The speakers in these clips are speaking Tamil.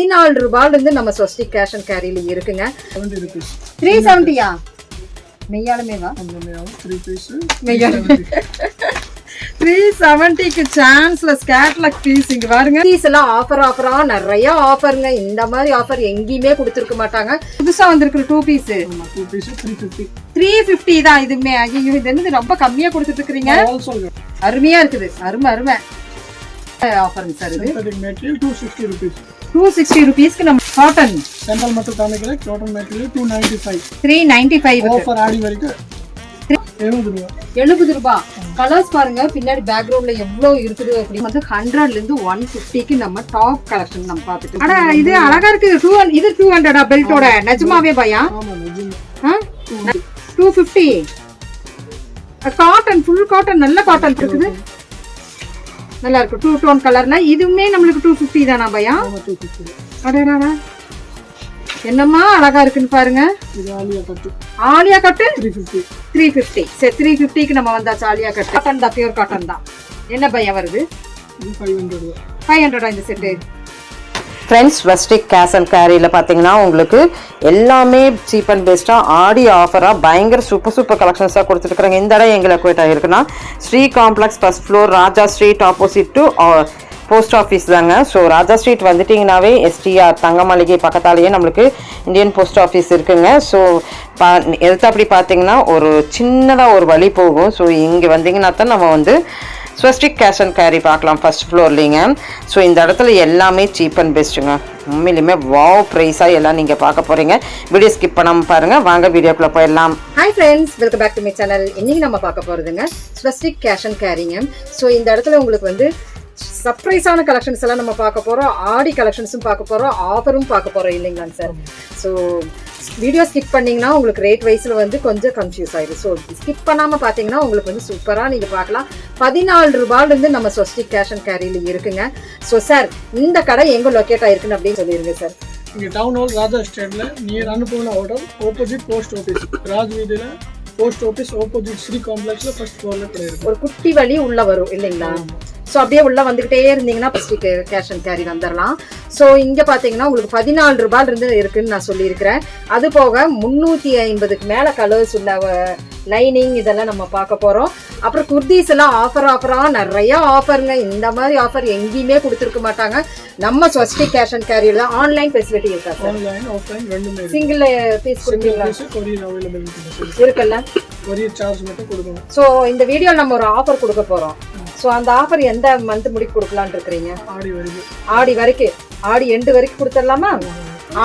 பதினாலு ரூபாயில இருந்து நம்ம ஸ்வஸ்டிக் கேஷ் அண்ட் கேரியில இருக்குங்க. த்ரீ செவன்ட்டியா மெய்யாலுமேவா? த்ரீ மெய்யாலுமே. செவன்ட்டிக்கு சான்ஸ்ல ஸ்கேட்லக் பீஸ் இங்க பாருங்க. பீஸ் எல்லாம் ஆஃபர் ஆஃபரா நிறைய ஆஃபருங்க இந்த மாதிரி ஆஃபர் எங்கேயுமே கொடுத்துருக்க மாட்டாங்க. புதுசா வந்திருக்கிற two piece two piece three fifty three fifty தான் இதுமே ஐயோ இது என்னது? ரொம்ப கம்மியா கொடுத்துட்டு இருக்கிறீங்க. அருமையா இருக்குது. அருமை அருமை. ஆஃபருங்க சார் இது. Two sixty rupees two sixty ருபீஸ்க்கு நம்ம காட்டன் சென்ட்ரல் மட்டும் காமிக்கிறேன் total material two ninety five three ninety five offer ஆடி வரைக்கும் எழுபது ரூபா. எழுபது ரூபாய் கலர்ஸ் பாருங்க பின்னாடி பேக்ரவுண்ட்ல எவ்வளவு இருக்குது அப்படின்னு வந்து ஹண்ட்ரட்ல இருந்து ஒன் பிப்டிக்கு நம்ம டாப் கலெக்ஷன் நம்ம பார்த்துட்டு ஆனா இது அழகா இருக்கு. டூ இது டூ ஹண்ட்ரடா பெல்ட்டோட நிஜமாவே பையா? Two fifty cotton full cotton நல்ல காட்டன் இருக்குது. நல்லா இருக்கு டூ டோன் கலர்னா இதுவுமே நம்மளுக்கு டூ ஃபிஃப்டி தானா பையா? டூ ஃபிஃப்டி அடடா என்னம்மா அழகா இருக்குன்னு பாருங்க. Alia cut. Alia cut? Three fifty three fifty சரி த்ரீ ஃபிஃப்டிக்கு நம்ம வந்தாச்சு ஆலியா கட்டு. காட்டன் தான் பியூர் காட்டன் தான். என்ன பையன் வருது? ஃபைவ் ஹண்ட்ரட் ஃபைவ் ஹண்ட்ரடா இந்த set friends Swastik cash and கேரியில் பார்த்தீங்கன்னா உங்களுக்கு எல்லாமே சீப் அண்ட் பெஸ்ட்டாக ஆடி ஆஃபராக பயங்கர சூப்பர் சூப்பர் கலெக்ஷன்ஸாக கொடுத்துருக்குறாங்க. இந்த இடம் எங்களை locate ஆகிருக்குன்னா Sri complex first floor Raja street opposite to post office தாங்க. ஸோ ராஜா ஸ்ட்ரீட் வந்துட்டிங்கனாவே எஸ்டிஆர் தங்க மாளிகை பக்கத்தாலேயே நம்மளுக்கு இந்தியன் போஸ்ட் ஆஃபீஸ் இருக்குங்க. ஸோ பா எடுத்து அப்படி பார்த்தீங்கன்னா ஒரு சின்னதாக ஒரு வழி போகும். ஸோ இங்கே வந்தீங்கன்னா தான் நம்ம வந்து ஸ்வஸ்டிக் கேஷ் அண்ட் கேரி பார்க்கலாம். ஃபர்ஸ்ட் ஃப்ளோர்லிங்க ஸோ இந்த இடத்துல எல்லாமே சீப் அண்ட் பெஸ்ட்டுங்க உண்மையிலுமே வாவ் ப்ரைஸாக எல்லாம் நீங்கள் பார்க்க போகிறீங்க வீடியோ ஸ்கிப் பண்ணாமல் பாருங்கள் வாங்க வீடியோக்குள்ளே போயிடலாம். Hi friends welcome back to my channel இன்னைக்கு நம்ம பார்க்க போகிறதுங்க ஸ்வஸ்டிக் கேஷ் அண்ட் கேரிங்க. ஸோ இந்த இடத்துல உங்களுக்கு வந்து சர்ப்ரைஸான கலெக்ஷன்ஸ் எல்லாம் நம்ம பார்க்க போகிறோம் ஆடி கலெக்ஷன்ஸும் பார்க்க போகிறோம் ஆஃபரும் பார்க்க போகிறோம் இல்லைங்களாங்க சார் ஸோ வீடியோ ஸ்கிப் பண்ணீங்கன்னா உங்களுக்கு ரேட் வைஸில் வந்து கொஞ்சம் கன்ஃபியூஸ் ஆயிடும் ஸோ ஸ்கிப் பண்ணாமல் பார்த்தீங்கன்னா உங்களுக்கு வந்து சூப்பராக நீங்கள் பார்க்கலாம். பதினாலு ரூபாயிலேருந்து நம்ம ஸ்வஸ்டிக் கேஷ் அண்ட் கேரியில் இருக்குங்க. ஸோ சார் இந்த கடை எங்கே லொக்கேட் ஆயிருக்குன்னு அப்படின்னு சொல்லிடுங்க சார் இங்கே டவுன் ஹால் ராஜா ஸ்டேட்ல near Annapoorna hotel opposite post office Raj வீதியில் போஸ்ட் ஆஃபீஸ் ஆப்போசிட் ஸ்ரீ காம்ப்ளெக்ஸில் ஃபர்ஸ்ட் ஃப்ளோரில் கிடையாது ஒரு குட்டி வழி உள்ள வரும் இல்லைங்களா? ஸோ அப்படியே உள்ள வந்துகிட்டே இருந்தீங்கன்னா ஃபர்ஸ்ட் கேஷ் அண்ட் கேரி வந்துடலாம் ஸோ இங்க பாத்தீங்கன்னா உங்களுக்கு பதினாலு ரூபாயில இருந்து இருக்குன்னு நான் சொல்லியிருக்கிறேன். அது போக முந்நூற்றி ஐம்பதுக்கு மேல கலர்ஸ் உள்ள லைனிங் இதெல்லாம் நம்ம பார்க்க போறோம். அப்புறம் குர்தீஸ் எல்லாம் ஆஃபர் ஆஃபரா நிறைய ஆஃபருங்க இந்த மாதிரி ஆஃபர் எங்கேயுமே கொடுத்துருக்க மாட்டாங்க. நம்ம ஸ்வஸ்டி கேஷ் அண்ட் கேரியில் தான் ஆன்லைன் ஃபெசிலிட்டி இருக்கா சார் ஆன்லைன் ஆஃப்லைன் ரெண்டுமே இருக்கு. சிங்கிள் பீஸ் கொடுப்பீங்களா? கொரியர் இருக்குல்ல. கொரியர் ஸோ இந்த வீடியோவில் நம்ம ஒரு ஆஃபர் கொடுக்க போறோம். ஸோ அந்த ஆஃபர் எந்த மந்த் முடிக்கு கொடுக்கலான்னு இருக்கிறீங்க? ஆடி வரைக்கும். ஆடி வரைக்கும் ஆடி எண்டு வரைக்கும் கொடுத்துடலாமா?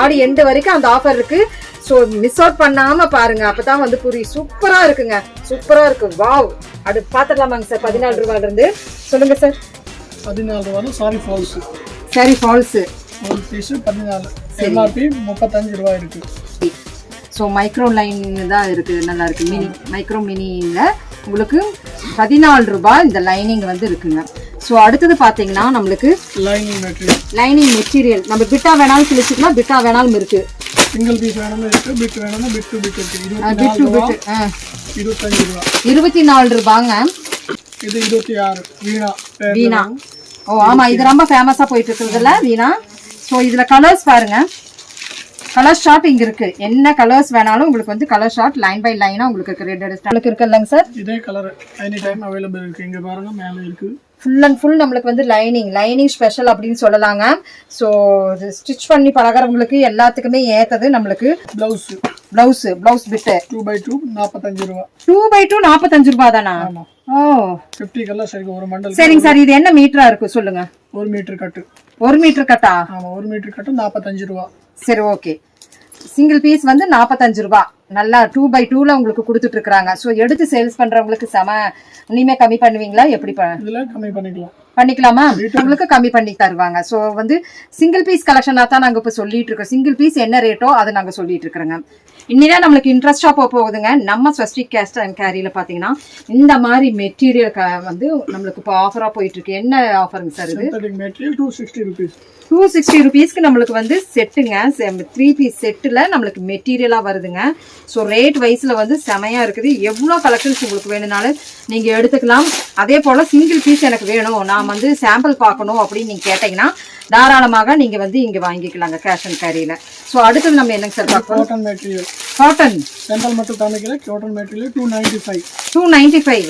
ஆடி எண்டு வரைக்கும் அந்த ஆஃபர் இருக்கு. ஸோ மிஸ் அவுட் பண்ணாம பாருங்க. அப்பதான் வந்து புரியும் சூப்பரா இருக்குங்க. சூப்பரா இருக்கு. வாவ் அது பாத்துடலாமாங்க சார்? பதினாலு ரூபாயில இருந்து சொல்லுங்க சார். பதினாலு ரூபா சாரி ஃபால்ஸ் சரி ஃபால்ஸ் ஒரு பீஸு பதினாலு. எம்ஆர்பி முப்பத்தஞ்சு ரூபா இருக்கு. ஸோ மைக்ரோ லைன் தான் இருக்கு. நல்லா இருக்கு. மினி மைக்ரோ மினியில் உங்களுக்கு பதினாலு ரூபாய் இந்த லைனிங் வந்து இருக்குங்க. ஸோ அடுத்தது பார்த்தீங்கன்னா நம்மளுக்கு லைனிங் மெட்டீரியல் லைனிங் மெட்டீரியல் நம்ம பிட்டா வேணாலும் கிழிச்சிக்கலாம் பிட்டா வேணாலும் இருக்கு. சிங்கிள் பீஸ் வேணும்னு இருக்கு பிட் வேணும்னா பிட் டு பிட் இருக்கு. பிட் டு பிட் இருபத்தஞ்சு ரூபா. இருபத்தி நாலு ரூபாங்க. இது இருபத்தி ஆறு. வீணா. வீணா. ஓ ஆமா இது ரொம்ப ஃபேமஸா போயிட்டு இருக்குதுல்ல வீணா? ஸோ இதுல கலர்ஸ் பாருங்க. கலர் ஷார்ட் இங்க இருக்கு. என்ன கலர்ஸ் வேணாலும் உங்களுக்கு வந்து கலர் ஷார்ட் லைன் பை லைனா உங்களுக்கு இருக்கு. ரெட் உங்களுக்கு இருக்குல்லங்க சார் இதே கலர் எனி டைம் அவைலபிள் இருக்கு. இங்க பாருங்க மேல இருக்கு. ஃபுல் அண்ட் ஃபுல் நம்மளுக்கு வந்து லைனிங் லைனிங் ஸ்பெஷல் அப்படின்னு சொல்லலாங்க. ஸோ ஸ்டிச் பண்ணி பழகிறவங்களுக்கு எல்லாத்துக்குமே ஏத்தது நம்மளுக்கு blouse blouse blouse bit two by two நாற்பத்தஞ்சு ரூபா. டூ பை டூ நாற்பத்தஞ்சு ரூபா தானா ஓ. ஃபிஃப்டி கலர் சரி ஒரு மண்டல் சரிங்க சார் இது என்ன மீட்டரா இருக்கு சொல்லுங்க. ஒரு மீட்டர் கட்டு. ஒரு மீட்டர் கட்டா? ஆமா ஒரு மீட்டர் கட்டு நாற்பத்தஞ்சு ரூபா. சரி ஓகே சிங்கிள் பீஸ் வந்து நாற்பத்தஞ்சு ரூபா. நல்லா டூ பை டூல உங்களுக்கு கொடுத்துட்டு இருக்காங்க ஸோ எடுத்து சேல்ஸ் பண்றவங்களுக்கு செம இனிமே கம்மி பண்ணுவீங்களா? எப்படி கம்மி பண்ணிக்கலாம். பண்ணிக்கலாமா? உங்களுக்கு கம்மி பண்ணி தருவாங்க. ஸோ வந்து சிங்கிள் பீஸ் கலெக்ஷனாக தான் நாங்கள் இப்போ சொல்லிட்டு இருக்கோம். சிங்கிள் பீஸ் என்ன ரேட்டோ அதை நாங்கள் சொல்லிட்டு இருக்கிறோங்க. இன்னிதான் நம்மளுக்கு இன்ட்ரெஸ்டாக போக போகுதுங்க. நம்ம ஸ்வஸ்டிக் கேஸ்ட் அண்ட் கேரியில் பார்த்தீங்கன்னா இந்த மாதிரி மெட்டீரியல் வந்து நம்மளுக்கு இப்போ ஆஃபராக போயிட்டு இருக்கு. என்ன ஆஃபருங்க சார் இது? Material two sixty rupees two sixty ருபீஸ்க்கு நம்மளுக்கு வந்து செட்டுங்க த்ரீ பீஸ் செட்டில் நம்மளுக்கு மெட்டீரியலாக வருதுங்க. ஸோ ரேட் வைஸில் வந்து செமையாக இருக்குது. எவ்வளோ கலெக்ஷன்ஸ் உங்களுக்கு வேணும்னாலும் நீங்கள் எடுத்துக்கலாம். அதே போல் சிங்கிள் பீஸ் எனக்கு வேணும். நான் வந்து சாம்பிள் பார்க்கணும் அப்படின்னு நீங்க கேட்டீங்கன்னா தாராளமாக நீங்க வந்து இங்க வாங்கிக்கலாங்க கேஷ் அண்ட் கேரியில ஸோ அடுத்தது நம்ம என்னங்க சார் பார்க்கணும் காட்டன் மெட்டீரியல் காட்டன் சாம்பிள் மட்டும் காமிக்கல cotton material two ninety five two ninety five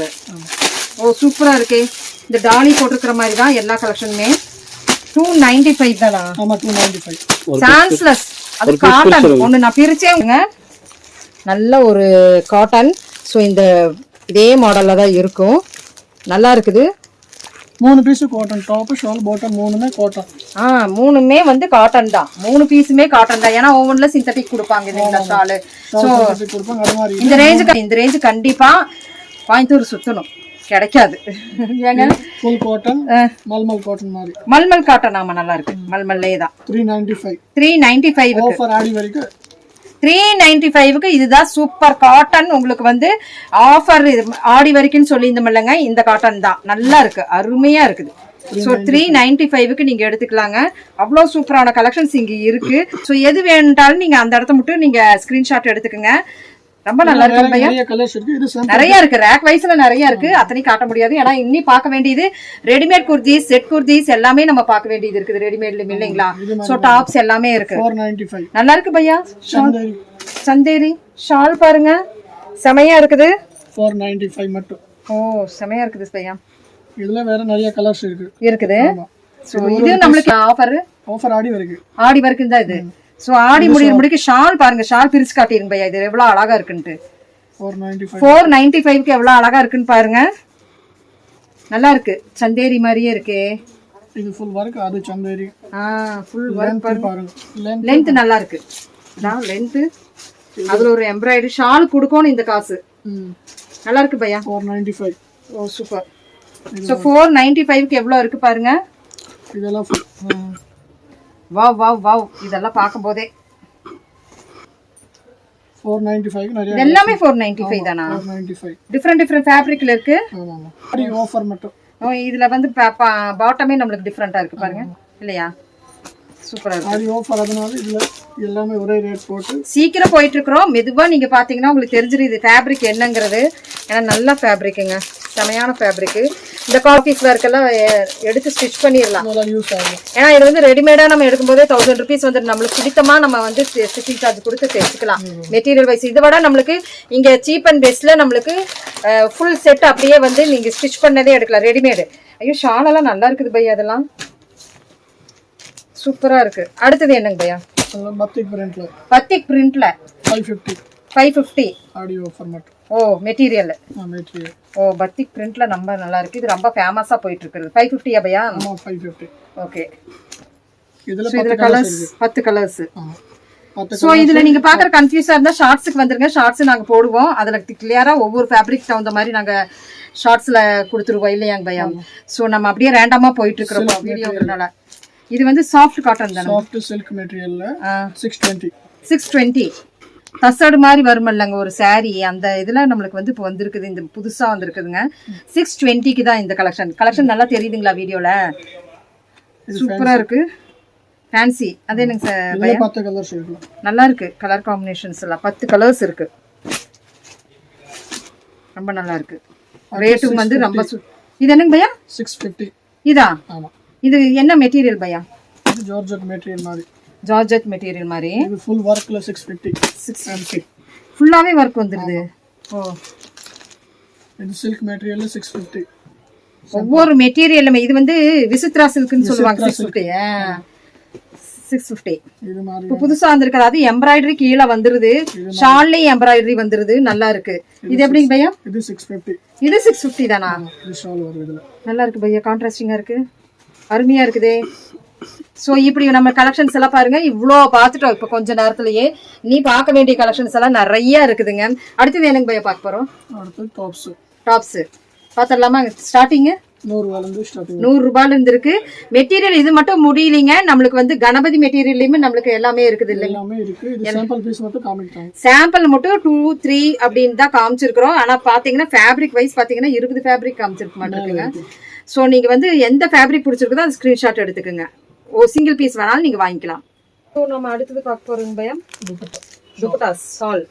oh சூப்பரா இருக்கே. இந்த டாலி போட்டிருக்கிற மாதிரி தான் எல்லா கலெக்ஷனுமே டூ நைன்டி ஃபைவ் தானா ஆமாம் டூ நைன்டி ஃபைவ் சான்ஸ்லெஸ் அது காட்டன் ஒன்று நான் பிரிச்சேங்க நல்ல ஒரு காட்டன் ஸோ இந்த இதே மாடலில் தான் இருக்கும். நல்லா இருக்குது. மூணு piece cotton top shawl bottom மூணுமே காட்டன் ஆ மூணுமே வந்து காட்டன் தான். மூணு பீஸுமே காட்டன் தான். ஏன்னா ஒவ்வொன்றில் சிந்தட்டிக் கொடுப்பாங்க இல்லைங்களா ஷாலு ஸோ இந்த ரேஞ்சுக்கு இந்த ரேஞ்சு கண்டிப்பா கோயம்புத்தூர் சுத்தணும். கிடைக்காது. மல்மல் காட்டன் மாதிரி. மல்மல் காட்டன் ஆமா நல்லா இருக்கு. மல்மல்லே தான். Three ninety five three ninety five offer Aadi வரைக்கும். த்ரீ நைன்டி ஃபைவ்க்கு இதுதான் சூப்பர் காட்டன் உங்களுக்கு வந்து ஆஃபர் ஆடி வரைக்கும்னு சொல்லியிருந்தோம்லங்க இந்த காட்டன் தான். நல்லா இருக்கு. அருமையா இருக்குது. ஸோ த்ரீ நைன்டி ஃபைவ்க்கு நீங்க எடுத்துக்கலாங்க. அவ்வளோ சூப்பரான கலெக்ஷன்ஸ் இங்க இருக்கு. ஸோ எது வேணுன்றாலும் நீங்க அந்த இடத்த மட்டும் நீங்க ஸ்கிரீன்ஷாட் எடுத்துக்கோங்க. ரொம்ப நல்லா இருக்கு. நிறைய இருக்கு. ரேக் வைஸ்ல நிறைய இருக்கு. அத்தனையும் காட்ட முடியாது. ஏன்னா இன்னி பார்க்க வேண்டியது ரெடிமேட் குர்தீஸ் செட் குர்தீஸ் எல்லாமே நம்ம பார்க்க வேண்டியது இருக்குது. ரெடிமேட்ல இல்லைங்களா? சோ டாப்ஸ் எல்லாமே இருக்கு. நல்லா இருக்கு பையா? சந்தேரி. சந்தேரி. ஷால் பாருங்க. செமையா இருக்குது. மட்டும். ஓ செமையா இருக்குது பையா? இதுல வேற நிறைய கலர்ஸ் இருக்கு. இருக்குது. இது நம்மளுக்கு ஆஃபர் ஆஃபர் ஆடி வரைக்கும். ஆடி வரைக்கும் தான் இது. சோ ஆடி முடிய முடிக்க ஷால் பாருங்க. ஷால் பிரிச்சு காட்டிருங்க பையா. இது எவ்வளவு அழகா இருக்குன்ட்டு. ஃபோர் நைன்டி ஃபைவ்க்கு எவ்வளவு அழகா இருக்குன்னு பாருங்க. நல்லா இருக்கு. சந்தேரி மாதிரியே இருக்கே. இது ஃபுல் ஒர்க் அது சந்தேரி. ஆ ஃபுல் லென்த் பாருங்க. லென்த் நல்லா இருக்கு. அதான் லென்த் அதுல ஒரு எம்ப்ராய்டரி ஷால் கொடுக்கணும் இந்த காசு. நல்லா இருக்கு பையா. Four ninety five oh super so four ninety ஃபைவ்க்கு எவ்வளோ இருக்கு பாருங்க? இதெல்லாம் வாவ் வாவ் வாவ் இதெல்லாம் பார்க்கும்போதே. ஃபோர் நைன்டி ஃபைவ் நிறைய இது எல்லாமே ஃபோர் நைன்டி ஃபைவ் தானா? Four ninety five different different ஃபேப்ரிக்ல இருக்கு. ஆமாம் ஆஃபர் மட்டும். இதுல வந்து பாட்டமே நம்மளுக்கு டிஃப்ரெண்டா இருக்கு பாருங்க. இல்லையா? சூப்பரா இருக்கு. ஆடி ஆஃபர் அதனால இதுல எல்லாமே ஒரே ரேட் போட்டு சீக்கிரம் போயிட்டு இருக்கிறோம் மெதுவா நீங்க பாத்தீங்கன்னா உங்களுக்கு தெரிஞ்சிடும் இது ஃபேப்ரிக் என்னங்கிறது. ஏன்னா நல்ல ஃபேப்ரிக்குங்க செமையான ஃபேப்ரிக் இந்த காஃபீஸ் ஒர்க்கெல்லாம் எடுத்து ஸ்டிச் பண்ணிடலாம். நல்லா யூஸ் ஆகும். ஏன்னா இது வந்து ரெடிமேடா நம்ம எடுக்கும்போதே தௌசண்ட் ருபீஸ் வந்து நம்மளுக்கு பிடித்தமா நம்ம வந்து ஸ்டிச்சிங் சார்ஜ் கொடுத்து தைச்சிக்கலாம். மெட்டீரியல் வைஸ் இதை விட நம்மளுக்கு இங்க சீப் அண்ட் பெஸ்ட்ல நம்மளுக்கு ஃபுல் செட் அப்படியே வந்து நீங்க ஸ்டிச் பண்ணதே எடுக்கலாம். ரெடிமேடு ஐயோ ஷால் எல்லாம் நல்லா இருக்குது பையா அதெல்லாம். சூப்பரா இருக்கு. அடுத்தது என்னங்க பையா? பத்திக் பிரிண்ட்ல batik பிரிண்ட்ல five fifty five fifty Aadi offer மட்டும். ஓ மெட்டீரியல் மெட்டீரியல் ஓ பத்திக் பிரிண்ட்ல ரொம்ப நல்லா இருக்கு. இது ரொம்ப ஃபேமஸா போயிட்டு இருக்குது. ஃபைவ் ஃபிஃப்டியா பையா? ஆமாம் ஃபைவ் ஃபிஃப்டி ஓகே. இதுல ஸோ இதுல கலர்ஸ் பத்து கலர்ஸ் ஆமாம் பத்து ஸோ இதுல நீங்க பாக்குற கன்ஃபியூஸா இருந்தா ஷார்ட்ஸுக்கு வந்துருங்க. ஷார்ட்ஸ் நாங்க போடுவோம். அதுல கிளியரா ஒவ்வொரு ஃபேப்ரிக் தகுந்த மாதிரி நாங்க ஷார்ட்ஸ்ல கொடுத்துருவோம். இல்லையாங்க பையா? ஸோ நம்ம அப்படியே ரேண்டமா போயிட்டு இருக்கிறோம். வீடியோங்கிறனால இது வந்து சாஃப்ட் காட்டன் தானே? சாஃப்ட் சில்க் மெட்டீரியல்ல சிக்ஸ் டுவெண்ட்டி சிக்ஸ் டுவெண்ட்டி தசடு மாதிரி வருமல்லங்க ஒரு saree. அந்த இதுல நம்மளுக்கு வந்து இப்போ வந்திருக்குது இந்த புதுசா வந்திருக்குதுங்க. சிக்ஸ் டுவெண்ட்டிக்கு தான் இந்த கலெக்ஷன் கலெக்ஷன் நல்லா தெரியுதுங்களா வீடியோல? சூப்பரா இருக்கு. ஃபேன்சி அது என்னங்க சார் பத்து கலர்ஸ் நல்லா இருக்கு. கலர் காம்பினேஷன்ஸ் எல்லாம். பத்து கலர்ஸ் இருக்கு. ரொம்ப நல்லா இருக்கு. ரேட்டும் வந்து ரொம்ப இது என்னங்க பையா சிக்ஸ் ஃபிஃப்டி இதா? ஆமாம் இது என்ன மெட்டீரியல் பையா? இது ஜார்ஜெட் மெட்டீரியல் மாதிரி. ஜார்ஜெட் மெட்டீரியல் மாதிரி. இது ஃபுல் ஒர்க்ல சிக்ஸ் ஃபிஃப்டி சிக்ஸ் ஃபிஃப்டி ஃபுல்லாவே ஒர்க் வந்துருது. ஓ. இது சில்க் மெட்டீரியல் சிக்ஸ் ஃபிஃப்டி ஒவ்வொரு மெட்டீரியலுமே இது வந்து விசித்ரா சில்க்னு சொல்லுவாங்க. சிக்ஸ் ஃபிஃப்டி சிக்ஸ் ஃபிஃப்டி இப்போ புதுசா வந்திருக்கிறது அது எம்ப்ராய்டரி கீழே வந்துருது. ஷால்லையும் எம்ப்ராய்டரி வந்துருது. நல்லா இருக்கு. இது எப்படிங்க பையா? இது சிக்ஸ் ஃபிஃப்டி இது சிக்ஸ் ஃபிஃப்டி தானா? நல்லா இருக்கு பையா? கான்ட்ராஸ்டிங்கா இருக்கு. அருமையா இருக்குதே. ஸோ இப்படி நம்ம கலெக்ஷன்ஸ் எல்லாம் பாருங்க. இவ்வளோ பார்த்துட்டோம் இப்போ கொஞ்ச நேரத்திலேயே. நீ பார்க்க வேண்டிய கலெக்ஷன்ஸ் எல்லாம் நிறைய இருக்குதுங்க. அடுத்தது எனக்கு பையா பார்க்க போறோம்? அடுத்து டாப்ஸ் டாப்ஸ் பார்த்துடலாமா? ஸ்டார்டிங்கு நூறு ரூபாயில இருந்து இருக்கு. மெட்டீரியல் இது மட்டும் முடியலைங்க. நம்மளுக்கு வந்து கணபதி மெட்டீரியல்லையுமே நம்மளுக்கு எல்லாமே இருக்குது இல்லைங்க. சாம்பிள் மட்டும் டூ த்ரீ அப்படின்னு தான் காமிச்சிருக்கிறோம். ஆனா பாத்தீங்கன்னா ஃபேப்ரிக் வைஸ் பாத்தீங்கன்னா இருபது ஃபேப்ரிக் காமிச்சிருக்க மாட்டிருக்குங்க. ஸோ நீங்க வந்து எந்த ஃபேப்ரிக் பிடிச்சிருக்குதோ அது ஸ்கிரீன்ஷாட் எடுத்துக்கோங்க. ஓ சிங்கிள் பீஸ் வேணாலும் நீங்க வாங்கிக்கலாம். ஸோ நம்ம அடுத்தது பார்க்க போறோங்க பயம் துப்பட்டா சால்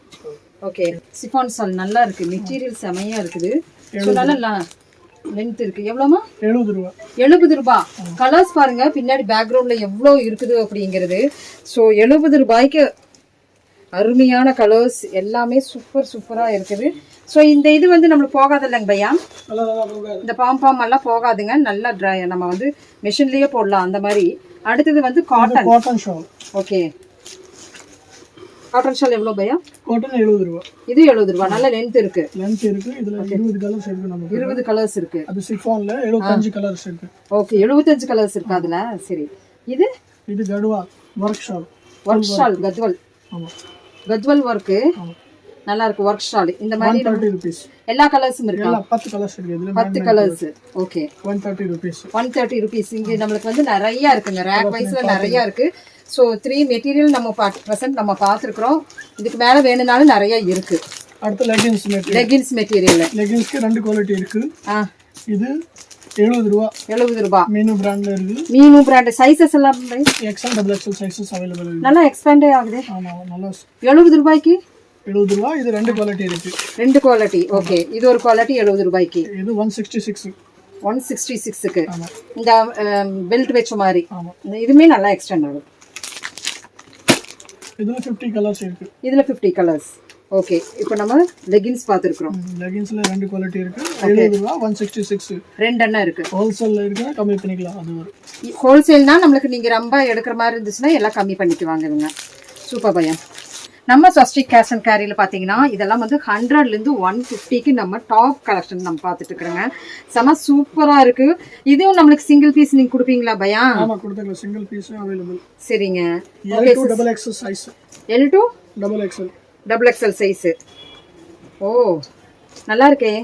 ஓகே சிஃபான் சால் நல்லா இருக்கு. மெட்டீரியல் செமையா இருக்குது. ஸோ நல்லா லென்த் இருக்கு. எவ்வளோமா எழுபது ரூபா. எழுபது ரூபாய் கலர்ஸ் பாருங்க. பின்னாடி பேக்ரவுண்ட்ல எவ்வளோ இருக்குது அப்படிங்கிறது. ஸோ எழுபது ரூபாய்க்கு அருமையான கலர்ஸ் எல்லாமே சூப்பர் சூப்பரா இருக்குது. ஸோ இந்த இது வந்து நம்மளுக்கு போகாது இல்லைங்க பையா இந்த பாம் பாம் எல்லாம் போகாதுங்க. நல்லா ட்ரை நம்ம வந்து மிஷின்லயே போடலாம் அந்த மாதிரி. அடுத்தது வந்து cotton cotton shawl okay cotton shawl எவ்வளோ பையா? காட்டன் எழுபது ரூபா. இது எழுபது ரூபா. நல்ல லென்த் இருக்கு. லென்த் இருக்கு. இதுல இருபது கலர்ஸ் இருக்கு நமக்கு. இருபது கலர்ஸ் இருக்கு. அது சிஃபான்ல எழுபத்தஞ்சு கலர்ஸ் இருக்கு. ஓகே எழுபத்தஞ்சு கலர்ஸ் இருக்கு அதுல? சரி. இது? இது Kathua. Work shawl work shawl Gadwal. ஆமா. கத்வல் ஒர்க்கு நல்லா இருக்கு ஒர்க் ஷால் இந்த மாதிரி எல்லா கலர்ஸும் இருக்கா? பத்து கலர்ஸ் இருக்கு. பத்து colours okay one thirty rupees one thirty rupees இங்க நம்மளுக்கு வந்து நிறைய இருக்குங்க. ரேக் வைஸ்ல நிறைய இருக்கு. ஸோ த்ரீ மெட்டீரியல் நம்ம ப்ரெசென்ட் நம்ம பார்த்துருக்குறோம் இதுக்கு மேல வேணும்னாலும் நிறைய இருக்கு. அடுத்து லெகின்ஸ் மெட்டீரியல் லெகின்ஸ் மெட்டீரியல் லெகின்ஸ்க்கு ரெண்டு குவாலிட்டி இருக்கு. ஆ. இது எழுபது ரூபா. எழுபது ரூபாய் மீனு பிராண்ட்ல இருக்கு. மீனு பிராண்ட் சைஸஸ் எல்லாம் XL double XL sizes available நல்லா எக்ஸ்பேண்டே ஆகுது. ஆமா நல்லா எழுபது ரூபாய்க்கு? எழுபது ரூபா இது ரெண்டு குவாலிட்டி இருக்கு. ரெண்டு குவாலிட்டி ஓகே இது ஒரு குவாலிட்டி எழுபது ரூபாய்க்கு. இது one sixty six one sixty சிக்ஸுக்கு இந்த பெல்ட் வச்ச மாதிரி. ஆமா. இந்த இதுவுமே நல்லா எக்ஸ்டெண்ட் ஆகும். இதுல ஃபிஃப்டி கலர்ஸ் இருக்கு. இதில் ஃபிஃப்டி கலர்ஸ் ஓகே இப்போ நம்ம லெகின்ஸ் பார்த்துருக்குறோம். லெகின்ஸ்ல ரெண்டு குவாலிட்டி இருக்கு. எழுபது ரூபா ஒன் சிக்ஸ்டி சிக்ஸ் ரெண்டு எண்ணம் இருக்கு ஹோல்சேல்ல இருக்குன்னா கம்மி பண்ணிக்கலாம் அது வரும் ஹோல்சேல்னா நம்மளுக்கு நீங்க ரொம்ப எடுக்கிற மாதிரி இருந்துச்சுன்னா எல்லாம் கம்மி பண்ணிக்குவாங்க இவங்க. சூப்பர் பயம் நம்ம ஸ்வஸ்டிக் கேஷ் அண்ட் கேரியில் பார்த்தீங்கன்னா இதெல்லாம் வந்து ஹண்ட்ரட்லேருந்து ஒன் ஃபிஃப்டிக்கு நம்ம டாப் கலெக்ஷன் நம்ம பார்த்துட்டு இருக்கிறோங்க. செம சூப்பராக இருக்கு. இதுவும் நம்மளுக்கு சிங்கிள் பீஸ் நீங்கள் கொடுப்பீங்களா பயா? கொடுத்துக்கலாம் சிங்கிள் பீஸ் அவைலபிள் சரிங்க. Double XL size L to double XL double XL size oh நல்லா இருக்கே.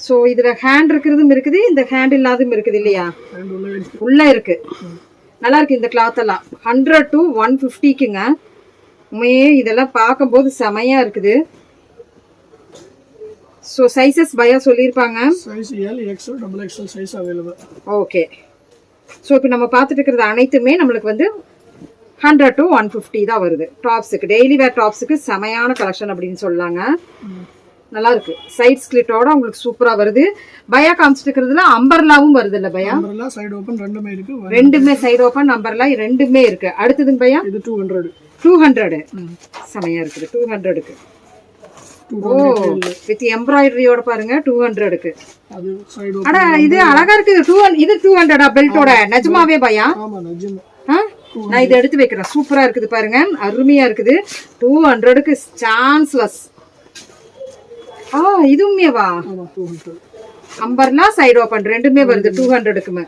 ஸோ இதில் ஹேண்ட் இருக்கிறதும் இருக்குது இந்த ஹேண்ட் இல்லாததும் இருக்குது இல்லையா? உள்ள இருக்கு. உள்ள இருக்கு. நல்லா இருக்கு இந்த கிளாத் எல்லாம். ஹண்ட்ரட் டு ஒன் ஃபிஃப்டிக்குங்க உண்மையே இதெல்லாம் பார்க்கும்போது செமையா இருக்குது. ஸோ சைஸஸ் பயா சொல்லியிருப்பாங்க. Size L XL double XL size available okay so இப்போ நம்ம பார்த்துட்டு இருக்கிறது அனைத்துமே நம்மளுக்கு வந்து ஹண்ட்ரட் டு ஒன் ஃபிஃப்டி தான் வருது. டாப்ஸுக்கு டெய்லி வேர் டாப்ஸுக்கு செமையான கலெக்ஷன் அப்படின்னு சொல்லாங்க. நல்லா இருக்கு. சைட் ஸ்கிளிட்டோட உங்களுக்கு சூப்பரா வருது. பயா காமிச்சிட்டு இருக்கிறதுல அம்பர்லாவும் வருது இல்ல பயா சைடு ஓப்பன் ரெண்டுமே இருக்கு. ரெண்டுமே சைடு ஓப்பன் நம்பர்லாம் ரெண்டுமே இருக்கு. அடுத்ததுங்க பையா இது டூ ஹண்ட்ரட் டூ ஹண்ட்ரடு செமையா இருக்குது டூ ஹண்ட்ரடுக்கு ஓ வித் எம்ப்ராய்டரியோட பாருங்க டூ ஹண்ட்ரடுக்கு அட இது அழகா இருக்கு டூ இது டூ ஹண்ட்ரடா பெல்ட்டோட நிஜமாவே பையா? நான் இதை எடுத்து வைக்கிறேன் சூப்பரா இருக்குது பாருங்க அருமையா இருக்குது டூ ஹண்ட்ரடுக்கு சான்ஸ்லெஸ் ஆ இதுவுமேவா அம்பர்லா சைடு ஓப்பன் ரெண்டுமே வருது two ஹண்ட்ரடுக்குமே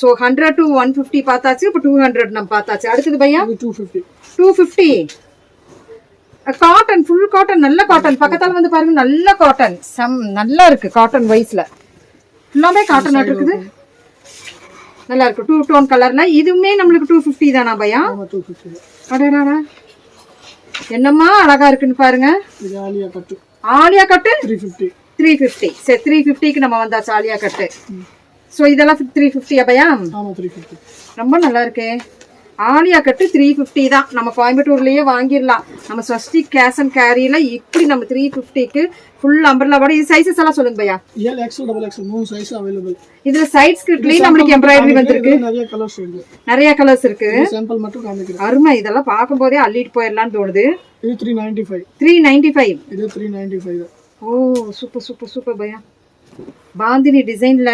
so hundred to one fifty பார்த்தாச்சு இப்போ டூ ஹண்ட்ரட் நம்ம பார்த்தாச்சு. அடுத்தது பையா? Two fifty two fifty cotton full cotton நல்ல காட்டன் பக்கத்தால வந்து பாருங்க நல்ல காட்டன் சம் நல்லா இருக்கு காட்டன் வைஸ்ல எல்லாமே காட்டன் இருக்குது. நல்லா இருக்கு. டூ டோன் கலர்ல இதுவுமே நம்மளுக்கு டூ ஃபிஃப்டி தானா பையா? ஃபிஃப்டி என்னம்மா அழகா இருக்குன்னு பாருங்க. Alia cut. Alia cut? Three fifty three fifty சரி த்ரீ ஃபிஃப்டிக்கு நம்ம வந்தாச்சு ஆலியா கட்டு. ஸோ இதெல்லாம் த்ரீ ஃபிஃப்டி ரொம்ப நல்லா இருக்கே ஆலியா கட்டு த்ரீ ஃபிஃப்டி தான். நம்ம கோயம்புத்தூர்லயே வாங்கிடலாம். நம்ம ஸ்வஸ்டி கேஷ் அண்ட் கேரியில இப்படி நம்ம த்ரீ ஃபிஃப்டிக்கு ஃபுல் அம்பர்லாவோட இது சைஸஸ் எல்லாம் சொல்லுங்க பையா. எல் எக்ஸ்எல் டபுள் எக்ஸ்எல் மூணு சைஸ் அவைலபிள் இதுல சைட் ஸ்கிரிப்ட்லயும் நம்மளுக்கு எம்ப்ராய்டரி வந்திருக்கு. நிறைய கலர்ஸ் இருக்கு. நிறைய கலர்ஸ் இருக்கு. சாம்பிள் மட்டும் காமிக்கிறேன். அருமை. இதெல்லாம் பார்க்கும்போதே அள்ளிட்டு போயிடலாம்னு தோணுது. இது three ninety five three ninety five இது three ninety five oh super super super பையா. பாந்தினி டிசைன்ல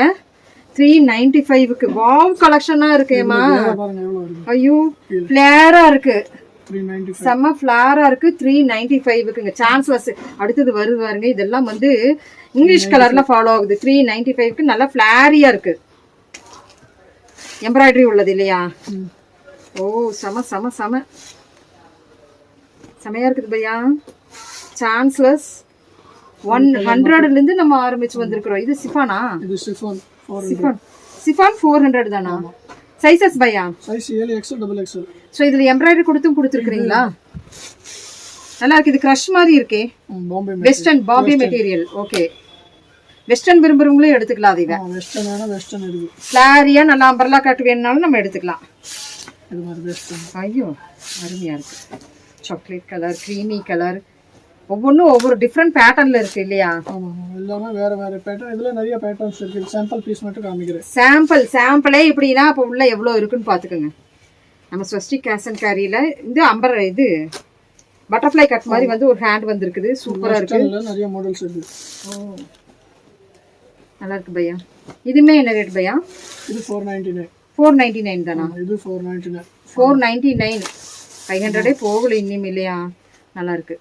த்ரீ நைன்டி ஃபைவ்க்கு வாவ் கலெக்ஷனா இருக்கேம்மா ஐயோ ஃபிளேரா இருக்கு. செம்ம ஃபிளாரா இருக்கு த்ரீ நைன்டி ஃபைவ்க்குங்க சான்ஸ்லெஸ் அடுத்தது வருது பாருங்க. இதெல்லாம் வந்து இங்கிலீஷ் கலர்ல ஃபாலோ ஆகுது. த்ரீ நைன்டி ஃபைவ்க்கு நல்லா ஃபிளாரியா இருக்கு. எம்ப்ராய்டரி உள்ளது இல்லையா? ஓ செம செம செம. செமையா இருக்குது பையா. சான்ஸ்லெஸ் ஒன் ஹண்ட்ரட்ல இருந்து நம்ம ஆரம்பிச்சு வந்திருக்கிறோம். இது சிஃபானா? இது chiffon. Chiffon chiffon four hundred தானா? சைசஸ் பையா சைஸ் ஏழு எக்ஸ்எல் டபுள் எக்ஸ்எல் ஸோ இதில் எம்ப்ராய்டரி கொடுத்தும் கொடுத்துருக்குறீங்களா? நல்லா இருக்கு. இது க்ரஷ் மாதிரி இருக்கே. Western Bombay material okay western விரும்புறவங்களும் எடுத்துக்கலாம் அதை வெஸ்டர்ன் வேணா வெஸ்டர்ன் இருக்கு. ஃப்ளாரியா நல்லா அம்பர்லா கட்டு வேணுனாலும் நம்ம எடுத்துக்கலாம். இது மாதிரி வெஸ்டர்ன் ஐயோ அருமையா இருக்கு. சாக்லேட் கலர் க்ரீமி கலர் ஒவ்வொன்றும் ஒவ்வொரு டிஃப்ரெண்ட் பேட்டர்ன்ல இருக்கு இல்லையா? ஆமாம் எல்லாமே வேறு வேறு பேட்டர்ன் இதில் நிறைய பேட்டர்ன்ஸ் இருக்குது சாம்பிள் பீஸ் மட்டும் காமிக்கிறேன். சாம்பிள் சாம்பிளே இப்படின்னா அப்போ உள்ள எவ்வளோ இருக்குன்னு பார்த்துக்கோங்க. நம்ம ஸ்வஸ்டி கேஷ் அண்ட் கேரியில் இந்த அம்பர் இது பட்டர்ஃப்ளை கட் மாதிரி வந்து ஒரு ஹேண்ட் வந்திருக்குது. சூப்பராக இருக்கு. வெஸ்டர்னில் நிறைய மாடல்ஸ் இருக்குது நல்லா இருக்கு பையா. இதுமே என்ன ரேட் பையா? இது four ninety nine four ninety nine தானா இது four ninety nine four ninety nine five ஹண்ட்ரடே போகல இன்னும் இல்லையா? நல்லா இருக்கு.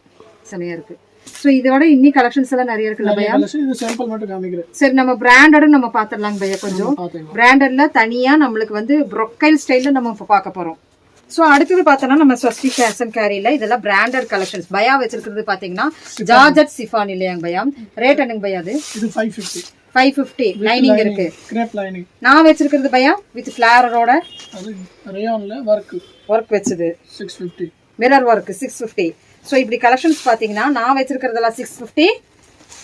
செமையா இருக்கு. ஸோ இதோட இன்னி கலெக்ஷன்ஸ் எல்லாம் நிறைய இருக்குல்ல பையா? இது சாம்பிள் மட்டும் காமிக்கிறேன். சரி நம்ம பிராண்டடும் நம்ம பார்த்துடலாங்க பையா கொஞ்சம். பிராண்டட்ல தனியா நம்மளுக்கு வந்து ப்ரொக்கைல் ஸ்டைல்ல நம்ம இப்போ பார்க்க போறோம். ஸோ அடுத்தது பார்த்தோன்னா நம்ம ஸ்வஸ்டி அண்ட் கேரியில் இதெல்லாம் பிராண்டட் கலெக்ஷன்ஸ் பயா வச்சிருக்கிறது பார்த்தீங்கன்னா ஜார்ஜட் சிஃபான் இல்லையாங்க பையா? ரேட் என்னங்க பையா அது? இது five fifty five fifty lining இருக்கு. நான் வச்சிருக்கிறது பையா? வித் ஃபிளாரரோட ரேயானில் ஒர்க் ஒர்க் வச்சது. Six fifty mirror work six fifty so இப்படி கலெக்ஷன்ஸ் பார்த்தீங்கன்னா நான் வச்சிருக்கிறதெல்லாம் சிக்ஸ் ஃபிஃப்டி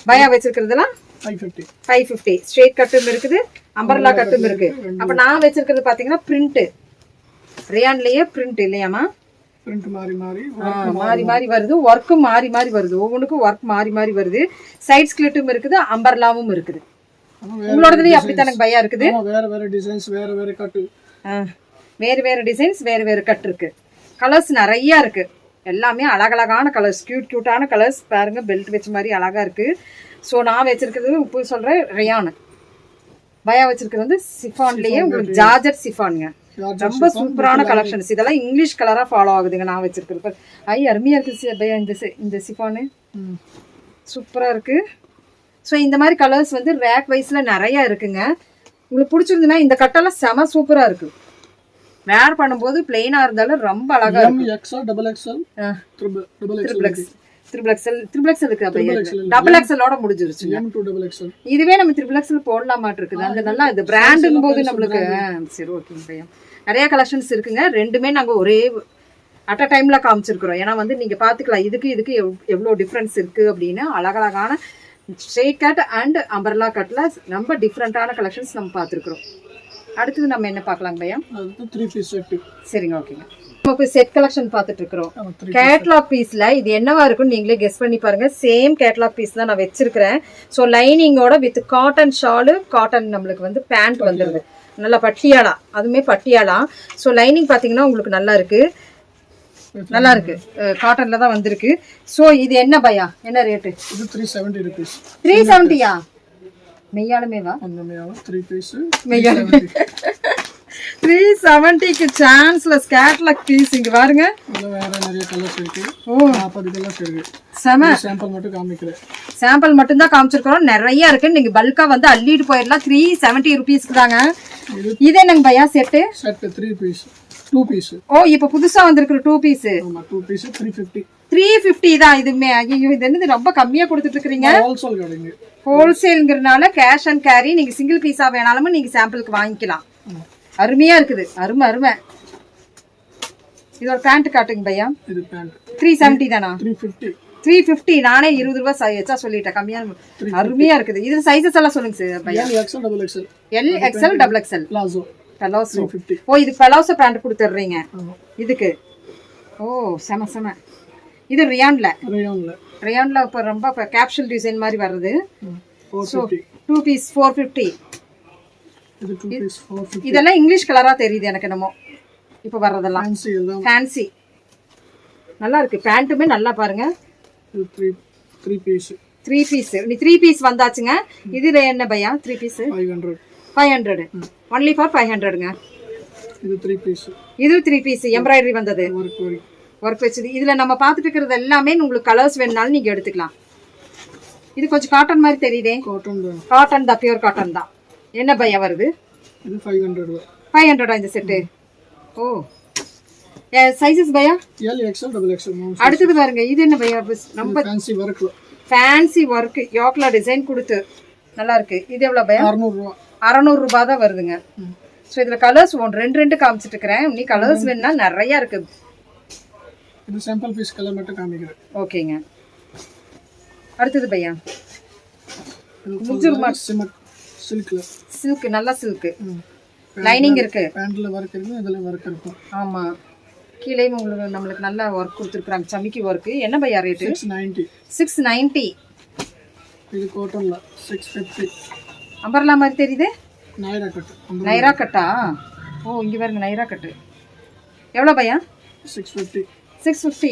பயா வச்சிருக்கிறதெல்லாம் ஃபைவ் ஃபிஃப்டி ஸ்ட்ரெயிட் கட்டும் இருக்குது அம்பர்லா கட்டும் இருக்கு அப்போ நான் வச்சிருக்கிறது பார்த்தீங்கன்னா பிரிண்ட் ரேயான்லயே பிரிண்ட் இல்லையாமா மாறி மாறி வருது. ஒர்க்கும் மாறி மாறி வருது. ஒவ்வொன்றுக்கும் ஒர்க் மாறி மாறி வருது. சைட் ஸ்கிளிட்டும் இருக்குது அம்பர்லாவும் இருக்குது. உங்களோடதுலயும் அப்படித்தானே பையா இருக்குது? வேறு வேறு டிசைன்ஸ் வேறு வேறு கட்டு ஆ, வேறு வேறு டிசைன்ஸ் வேறு வேறு கட் இருக்கு. கலர்ஸ் நிறைய இருக்கு. எல்லாமே அழகழகான கலர்ஸ் கியூட் கியூட்டான கலர்ஸ் பாருங்க பெல்ட் வச்ச மாதிரி அழகா இருக்கு. ஸோ நான் வச்சிருக்கிறது இப்போ சொல்றேன் ரயான் பயா வச்சிருக்கிறது வந்து சிஃபான்லயே உங்களுக்கு ஜார்ஜட் சிஃபானுங்க. ரொம்ப சூப்பரான கலெக்ஷன்ஸ் இதெல்லாம் இங்கிலீஷ் கலரா ஃபாலோ ஆகுதுங்க நான் வச்சிருக்கிறது. பாரு. ஐ அருமையா இருக்கு சி- பையா இந்த இந்த சிஃபானு. ம். சூப்பரா இருக்கு. ஸோ இந்த மாதிரி கலர்ஸ் வந்து ரேக் வைஸ்ல நிறைய இருக்குங்க. உங்களுக்கு பிடிச்சிருந்துன்னா இந்த கட்டெல்லாம் செம சூப்பரா இருக்கு. வேர் பண்ணும்போது பிளெயினா இருந்தாலும் ரொம்ப அழகா M XL double XL triple triple XL X triple XL இருக்கு. அப்ப டபுள் எக்ஸலோட முடிஞ்சிருச்சுங்க. எம் டூ டபுள் எக்ஸ்எல் இதுவே நம்ம ட்ரிபிள் எக்ஸல் போடலாமாட்டு இருக்குது. அந்த நல்லா இந்த பிராண்டுங்கும் போது நம்மளுக்கு சரி ஓகேங்க பையா நிறைய கலெக்ஷன்ஸ் இருக்குங்க. ரெண்டுமே நாங்க ஒரே அட் அ டைம்ல காமிச்சிருக்கிறோம். ஏன்னா வந்து நீங்க பாத்துக்கலாம் இதுக்கு இதுக்கு எவ்- எவ்வளவு டிஃபரன்ஸ் இருக்கு அப்படின்னு. அழகழகான ஸ்ட்ரெயிட் கட் அண்ட் அம்பர்லா கட்ல ரொம்ப டிஃப்ரெண்டான கலெக்ஷன்ஸ் நம்ம பார்த்துருக்குறோம். அடுத்தது நம்ம என்ன பார்க்கலாங்க பையா? த்ரீ பீஸ் செட்டு சரிங்க ஓகேங்க. நம்ம இப்போ செட் கலெக்ஷன் பார்த்துட்டு இருக்கிறோம். கேட்லாக் பீஸ்ல இது என்னவா இருக்கும்னு நீங்களே கெஸ் பண்ணி பாருங்க. சேம் கேட்லாக் பீஸ் தான் நான் வச்சிருக்கிறேன். ஸோ லைனிங்கோட வித் காட்டன் ஷாலு காட்டன் நம்மளுக்கு வந்து பேண்ட் வந்துருது. நல்லா பட்டியாலா அதுவுமே பட்டியாலா ஸோ லைனிங் பார்த்தீங்கன்னா உங்களுக்கு நல்லா இருக்கு. நல்லா இருக்கு. காட்டன்ல தான் வந்திருக்கு. ஸோ இது என்ன பையா? என்ன ரேட்டு இது த்ரீ செவன்ட்டி ருபீஸ் த்ரீ செவன்ட்டியா மாதிரி த்ரீ பீஸ் மெய்யாலுமே த்ரீ செவன்ட்டிக்கு சான்ஸ்ல கேட்லாக் பீஸ் இங்க பாருங்க இதில் வேறு நிறைய கலர்ஸ் இருக்கு ஓ நாற்பது கலர்ஸ் இருக்கு செம சாம்பிள் மட்டும் காமிக்கிறேன் சாம்பிள் மட்டும்தான் காமிச்சிருக்கிறோம் நிறைய இருக்கு நீங்க பல்கா வந்து அள்ளிட்டு போயிடலாம் த்ரீ செவன்ட்டி ருபீஸ்க்கு தாங்க இது என்னங்க பையா set set three piece two piece oh இப்போ புதுசா வந்திருக்கிற two piece two piece three fifty three fifty தான் இதுமே ஐயோ இது என்னது ரொம்ப கம்மியா கொடுத்துட்டு இருக்கிறீங்க ஹோல்சேல் கடைங்க ஹோல்சேல்ங்கிறதுனால கேஷ் அண்ட் கேரி நீங்க சிங்கிள் பீஸா வேணாலும் நீங்க சாம்பிளுக்கு வாங்கிக்கலாம். அருமையா இருக்குது. அருமை அருமை. இது ஒரு பேண்ட் காட்டுங்க பையா. த்ரீ செவன்ட்டி தானா? த்ரீ ஃபிஃப்டி நானே இருபது ரூபாய் சை- எச்சா சொல்லிட்டேன். கம்மியான அருமையா இருக்குது. இது சைஸஸ் எல்லாம் சொல்லுங்க சார் பையா. L XL double XL palazzo oh இது பலோசோ பேண்ட் கொடுத்துட்றீங்க. இதுக்கு. ஓ செம செம. இது ரியான்ல ரேயானில் ரியான்ல இப்போ ரொம்ப கேப்சூல் டிசைன் மாதிரி வருது டூ பீஸ் ஃபோர் ஃபிஃப்டி இது இதெல்லாம் இங்கிலீஷ் கலரா தெரியுது எனக்கு என்னமோ. இப்போ வர்றதெல்லாம். ஃபேன்சி நல்லா இருக்கு. பேண்ட்டுமே நல்லா பாருங்க. இது three piece three piece three piece வந்தாச்சுங்க. இதுல என்ன பையா? Three piece five hundred five hundred only for five ஹண்ட்ரடுங்க இது த்ரீ பீஸ் இது த்ரீ பீஸ் எம்ப்ராய்டரி வந்தது. ஒர்க் வச்சது. இதுல நம்ம பார்த்துட்டு இருக்கிறது எல்லாமே உங்களுக்கு கலர்ஸ் வேணுனாலும் நீங்க எடுத்துக்கலாம். இது கொஞ்சம் காட்டன் மாதிரி தெரியுதே. காட்டன் தான். காட்டன் தான் பியூர் காட்டன் தான். என்ன பையா வருது? இது ஃபைவ் ஹண்ட்ரட் ஃபைவ் ஹண்ட்ரடா இந்த செட்டு ஓ. சைஸஸ் பையா? எல் எக்ஸ்எல் டபுள் எக்ஸ்எல் அடுத்தது பாருங்க இது என்ன பையா? ரொம்ப ஃபேன்சி ஒர்க் ஃபேன்சி ஒர்க் யோக்ல டிசைன் கொடுத்து. நல்லா இருக்கு. இது எவ்வளவு பையா? அறநூறுவா அறநூறு ரூபாய் தான் வருதுங்க. ஸோ இதுல கலர்ஸ் ஒன்று ரெண்டு ரெண்டு காமிச்சிட்டு இருக்கிறேன். நீ கலர்ஸ் வேணும்னா நிறைய இருக்கு. இது சாம்பிள் பீஸ் கலர் மட்டும் காமிக்கிறேன் ஓகேங்க. அடுத்தது பையா? சிமெண்ட் சில்க்ல. சில்க் நல்ல சில்க் லைனிங் இருக்கு. பேண்ட்ல ஒர்க் இருக்கும் இதுல ஒர்க் இருக்கும் ஆமா. கீழே உங்களுக்கு நம்மளுக்கு நல்ல ஒர்க் கொடுத்துருக்குறாங்க. சமிக்கி ஒர்க்கு என்ன பையா rate six ninety six ninety இது காட்டனில் சிக்ஸ் ஃபிஃப்டி அம்பர்லா மாதிரி தெரியுது? நாயிரா கட்டு நைரா கட்டா ஓ இங்கே பாருங்க நைரா கட்டு எவ்வளோ பையா? Six fifty six fifty.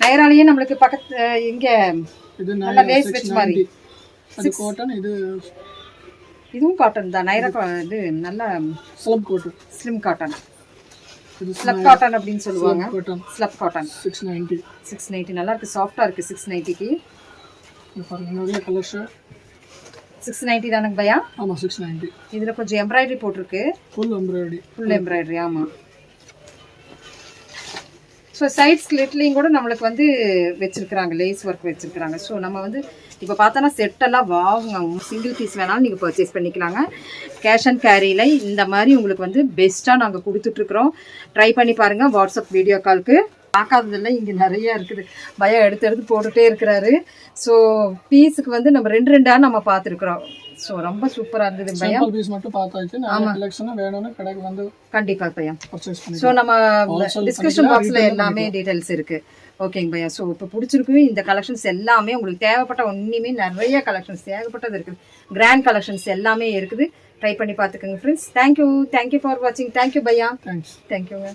நைராலேயே நம்மளுக்கு பக்கத்து இங்கே இது நல்ல நாயிரா லேஸ் வச்ச மாதிரி. காட்டன் இது இதுவும் காட்டன் தான். கா- இது நல்ல slub cotton slim cotton slub cotton அப்படின்னு சொல்லுவாங்க. Slub cotton six ninety six ninety நல்லா இருக்கு. சாஃப்டாக இருக்குது சிக்ஸ் நைன்ட்டிக்கு நிறைய கலர்ஸ் சிக்ஸ் நைன்ட்டி தானங்க பையா? ஆமாம் சிக்ஸ் நைன்ட்டி இதில் கொஞ்சம் எம்ப்ராய்டரி போட்டிருக்கு. ஃபுல் எம்ப்ராய்டரி ஃபுல் எம்ப்ராய்டரி ஆமாம் ஸோ சைட் ஸ்லிட்லேயும் கூட நம்மளுக்கு வந்து வச்சிருக்கிறாங்க லேஸ் ஒர்க் வச்சிருக்கிறாங்க. ஸோ நம்ம வந்து இப்போ பார்த்தோன்னா செட்டெல்லாம் வாங்குங்க சிங்கிள் பீஸ் வேணாலும் நீங்கள் பர்ச்சேஸ் பண்ணிக்கலாங்க. கேஷ் அண்ட் கேரியில் இந்த மாதிரி உங்களுக்கு வந்து பெஸ்ட்டாக நாங்கள் கொடுத்துட்ருக்குறோம். ட்ரை பண்ணி பாருங்கள் வாட்ஸ்அப் வீடியோ காலுக்கு பார்க்காததில்ல இங்கே நிறைய இருக்குது. பயம் எடுத்து எடுத்து போட்டுகிட்டே இருக்கிறாரு. ஸோ பீஸுக்கு வந்து நம்ம ரெண்டு ரெண்டாக நம்ம பார்த்துருக்குறோம். ஸோ ரொம்ப சூப்பராக இருந்தது சாம்பிள் பீஸ் மட்டும் பார்த்தாச்சு. நிறைய கலெக்ஷன் வேணும்னு கடைக்கு வந்து கண்டிப்பாக பண்ணி ஸோ நம்ம பண்ணிக்கலாம், பாக்ஸில் எல்லாமே டீடைல்ஸ் இருக்கு. ஓகேங்க பையா. ஸோ இப்போ பிடிச்சிருக்கு இந்த கலெக்ஷன்ஸ் எல்லாமே உங்களுக்கு தேவைப்பட்ட ஒன்றுமே நிறைய கலெக்ஷன்ஸ் ஏகப்பட்டது இருக்குது கிராண்ட் கலெக்ஷன்ஸ் எல்லாமே இருக்குது. ட்ரை பண்ணி பார்த்துக்கோங்க friends thank you thank you for வாட்சிங் தேங்க்யூ பையா. தேங்க்யூங்க